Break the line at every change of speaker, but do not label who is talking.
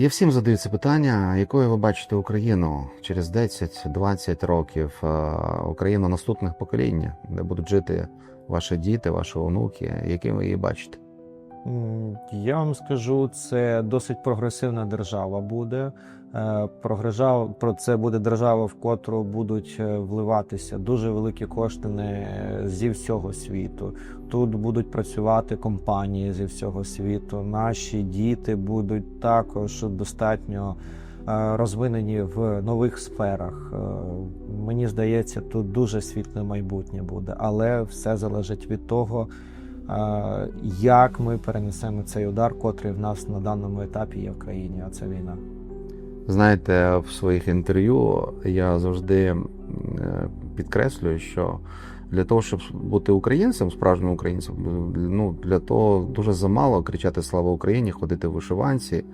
Я всім задаю це питання, якою ви бачите Україну через 10-20 років, е, Україну наступних поколінь, де будуть жити ваші діти, ваші онуки, яким ви її бачите?
Я вам скажу, це досить прогресивна держава буде. Е, Прогрежав про це буде держава, в котру будуть е, вливатися дуже великі кошти не зі всього світу. Тут будуть працювати компанії зі всього світу. Наші діти будуть також достатньо е, розвинені в нових сферах. Е, Мені здається, тут дуже світле майбутнє буде, але все залежить від того. Як ми перенесемо цей удар, котрий в нас на даному етапі є в країні, а це війна.
Знаєте, в своїх інтерв'ю я завжди е, підкреслюю, що для того, щоб бути українцем, справжнім українцем, ну для того дуже замало кричати Слава Україні, ходити в вишиванці